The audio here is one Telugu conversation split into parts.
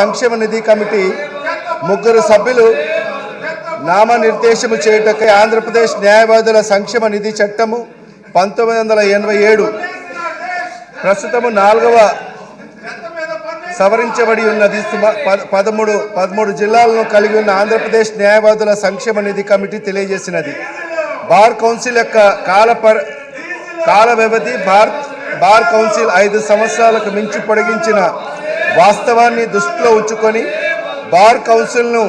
సంక్షేమ నిధి కమిటీ ముగ్గురు సభ్యులు నామనిర్దేశము చేయుటకై ఆంధ్రప్రదేశ్ న్యాయవాదుల సంక్షేమ నిధి చట్టము పంతొమ్మిది వందల ఎనభై ఏడు ప్రస్తుతము నాలుగవ సవరించబడి ఉన్నది. పదమూడు పదమూడు జిల్లాలను కలిగి ఉన్న ఆంధ్రప్రదేశ్ న్యాయవాదుల సంక్షేమ నిధి కమిటీ తెలియజేసినది. బార్ కౌన్సిల్ యొక్క కాల కాల వ్యవధి బార్ బార్ కౌన్సిల్ ఐదు సంవత్సరాలకు మించి పొడిగించిన వాస్తవాన్ని దృష్టిలో ఉంచుకొని బార్ కౌన్సిల్ను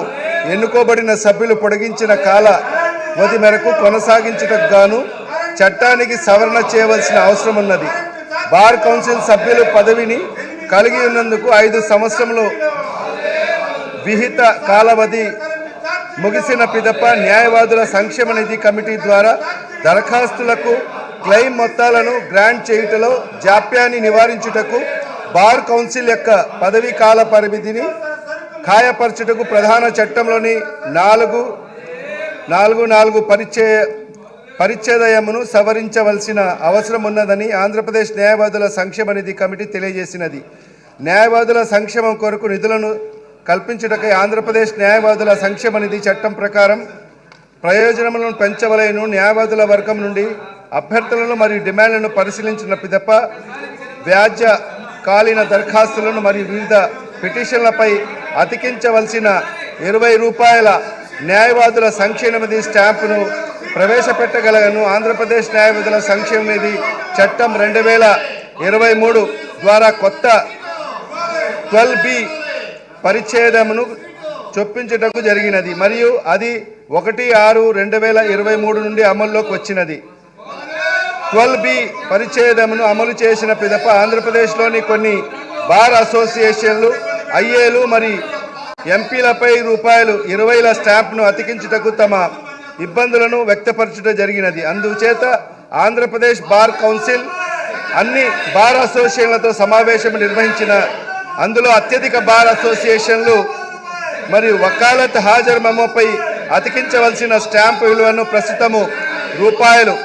ఎన్నుకోబడిన సభ్యులు పొడిగించిన కాల వ్యవధి మేరకు కొనసాగించుటకు గాను చట్టానికి సవరణ చేయవలసిన అవసరం ఉన్నది. బార్ కౌన్సిల్ సభ్యులు పదవిని కలిగి ఉన్నందుకు ఐదు సంవత్సరంలో విహిత కాలావధి ముగిసిన పిదప న్యాయవాదుల సంక్షేమ నిధి కమిటీ ద్వారా దరఖాస్తులకు క్లెయిమ్ మొత్తాలను గ్రాంట్ చేయుటలో జాప్యాన్ని నివారించుటకు బార్ కౌన్సిల్ యొక్క పదవీ కాల పరిమితిని ఖాయపరచుటకు ప్రధాన చట్టంలోని నాలుగు నాలుగు నాలుగు పరిచయ పరిచ్ఛేదయమును సవరించవలసిన అవసరం ఉన్నదని ఆంధ్రప్రదేశ్ న్యాయవాదుల సంక్షేమ నిధి కమిటీ తెలియజేసినది. న్యాయవాదుల సంక్షేమం కొరకు నిధులను కల్పించుటకై ఆంధ్రప్రదేశ్ న్యాయవాదుల సంక్షేమ నిధి చట్టం ప్రకారం ప్రయోజనములను పెంచవలేను. న్యాయవాదుల వర్గం నుండి అభ్యర్థులను మరియు డిమాండ్లను పరిశీలించిన పిదప వ్యాజ్య కాలిన దరఖాస్తులను మరియు వివిధ పిటిషన్లపై అతికించవలసిన ఇరవై రూపాయల న్యాయవాదుల సంక్షేమ నిధి స్టాంపును ప్రవేశపెట్టగలను. ఆంధ్రప్రదేశ్ న్యాయవాదుల సంక్షేమ నిధి చట్టం రెండు వేల ఇరవై మూడు ద్వారా కొత్త ట్వెల్వ్ బి పరిచ్ఛేదమును చొప్పించుటకు జరిగినది. మరియు అది ఒకటి ఆరు రెండు వేల ఇరవై మూడు నుండి అమల్లోకి వచ్చినది. ట్వెల్వ్ బి పరిచ్ఛేదమును అమలు చేసిన పిదప ఆంధ్రప్రదేశ్లోని కొన్ని బార్ అసోసియేషన్లు ఐఏలు మరి ఎంపీలపై రూపాయలు ఇరవైల స్టాంప్ను అతికించుటకు తమ ఇబ్బందులను వ్యక్తపరచుట జరిగినది. అందుచేత ఆంధ్రప్రదేశ్ బార్ కౌన్సిల్ అన్ని బార్ అసోసియేషన్లతో సమావేశం నిర్వహించిన అందులో అత్యధిక బార్ అసోసియేషన్లు మరియు వకాలత్ హాజరు మెమోపై అతికించవలసిన స్టాంపు విలువను ప్రస్తుతము రూపాయలు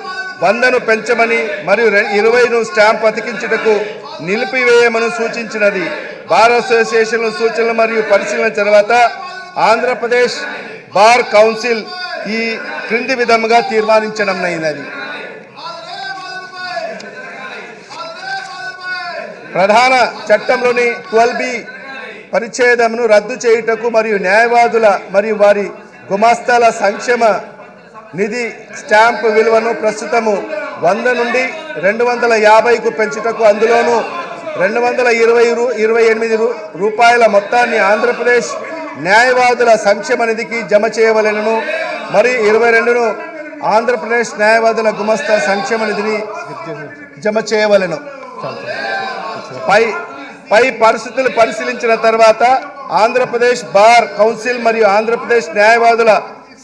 వందను పెంచమని మరియు ఇరవైను స్టాంప్ అతికించుటకు నిలిపివేయమని సూచించినది. బార్ అసోసియేషన్ల సూచనలు మరియు పరిశీలన తర్వాత ఆంధ్రప్రదేశ్ బార్ కౌన్సిల్ ఈ క్రింది విధముగా తీర్మానించడమైనది ప్రధాన చట్టంలోని ట్వెల్వ్ బి పరిచ్ఛేదమును రద్దు చేయుటకు మరియు న్యాయవాదుల మరియు వారి గుమాస్తాల సంక్షేమ నిధి స్టాంప్ విలువను ప్రస్తుతము వంద నుండి రెండు వందల యాభైకు పెంచుటకు అందులోనూ రెండు వందల ఇరవై రూ ఇరవై ఎనిమిది రూపాయల మొత్తాన్ని ఆంధ్రప్రదేశ్ న్యాయవాదుల సంక్షేమ నిధికి జమ చేయవలెనను మరియు ఇరవై రెండును ఆంధ్రప్రదేశ్ న్యాయవాదుల గుమస్తా సంక్షేమ నిధిని జమ చేయవలెను. పై పై పరిస్థితులు పరిశీలించిన తర్వాత ఆంధ్రప్రదేశ్ బార్ కౌన్సిల్ మరియు ఆంధ్రప్రదేశ్ న్యాయవాదుల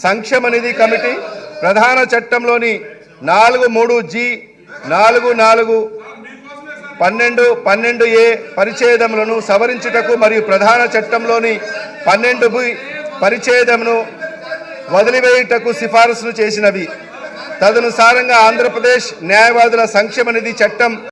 సంక్షేమ నిధి కమిటీ ప్రధాన చట్టంలోని నాలుగు మూడు జి నాలుగు నాలుగు పన్నెండు పన్నెండు ఏ పరిచ్ఛేదములను సవరించుటకు మరియు ప్రధాన చట్టంలోని పన్నెండు బి పరిచ్ఛేదమును వదిలివేయుటకు సిఫారసులు చేసినవి. తదనుసారంగా ఆంధ్రప్రదేశ్ న్యాయవాదుల సంక్షేమ నిధి చట్టం